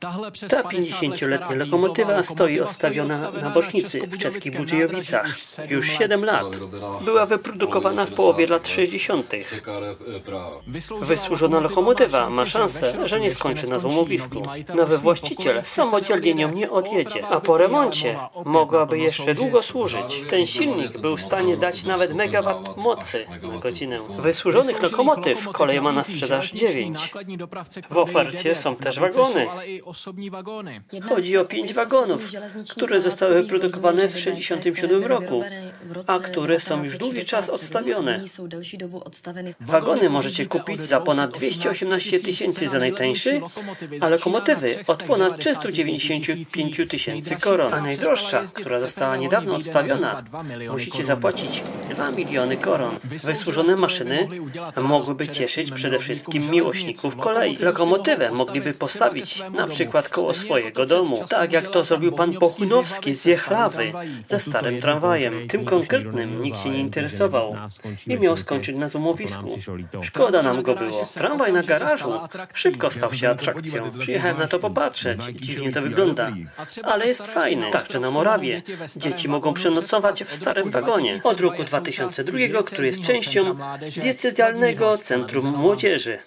Ta 50-letnia lokomotywa stoi odstawiona na bocznicy w czeskich Budżyjowicach już 7 lat. Była wyprodukowana w połowie lat 60. Wysłużona lokomotywa ma szansę, że nie skończy na złomowisku. Nowy właściciel samodzielnie nią nie odjedzie, a po remoncie mogłaby jeszcze długo służyć. Ten silnik był w stanie dać nawet megawatt mocy na godzinę. Wysłużonych lokomotyw kolej ma na sprzedaż 9. W ofercie są też wagony. Chodzi o pięć wagonów, które zostały wyprodukowane w 1967 roku, a które są już długi czas odstawione. Wagony możecie kupić za ponad 218 tysięcy za najtańszy, a lokomotywy od ponad 395 tysięcy koron. A najdroższa, która została niedawno odstawiona, musicie zapłacić 2 miliony koron. Wysłużone maszyny mogłyby cieszyć przede wszystkim miłośników kolei. Lokomotywę mogliby postawić na przykład koło swojego domu, tak jak to zrobił pan Pochunowski z Jechlawy ze starym tramwajem. Tym konkretnym nikt się nie interesował i miał skończyć na złomowisku. Szkoda nam go było. Tramwaj na garażu szybko stał się atrakcją. Przyjechałem na to popatrzeć. Dziwnie to wygląda, ale jest fajny. Także na Morawie. Dzieci mogą przenocować w starym wagonie od roku 2002, który jest częścią diecezjalnego Centrum Młodzieży.